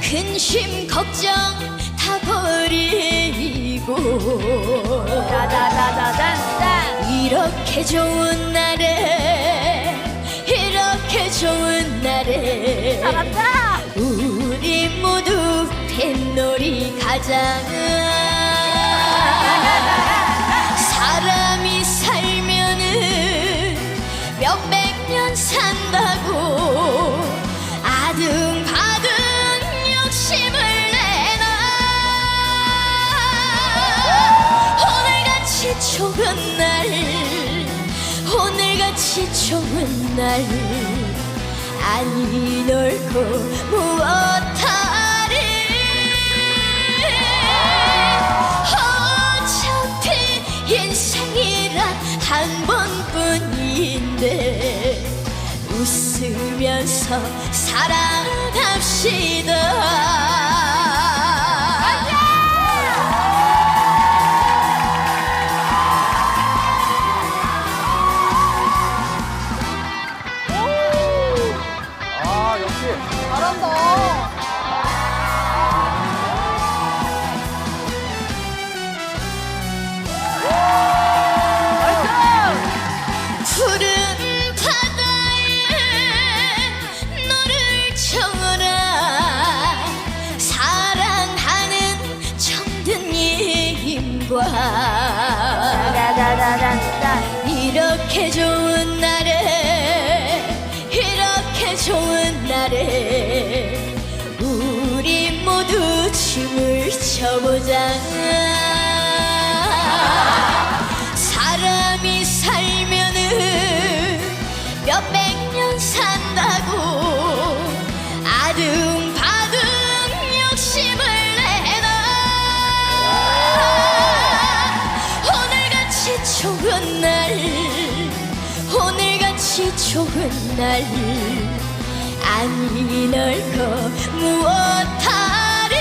근심 걱정 다 버리고 이렇게 좋은 날에 이렇게 좋은 날에. 우리 모두 뱃놀이 가자 좋은 날 오늘같이 좋은 날. 아니 넓고 무엇하리? 어차피 인생이란 한 번뿐인데 웃으면서 살아갑시다 짜자자자자. 이렇게 좋은 날에 이렇게 좋은 날에 우리 모두 춤을 춰보자 날 오늘같이 좋은 날. 아니 널거 무엇하리?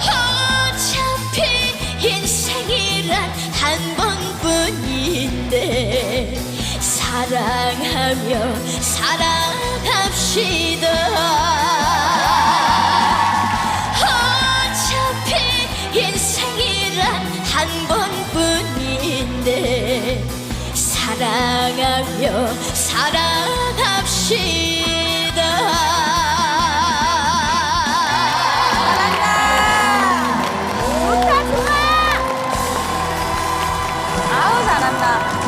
어차피 인생이란 한 번뿐인데 사랑하며 살아갑시다 사랑하며 사랑합시다. 잘한다. 좋다 좋아. 아우 잘한다.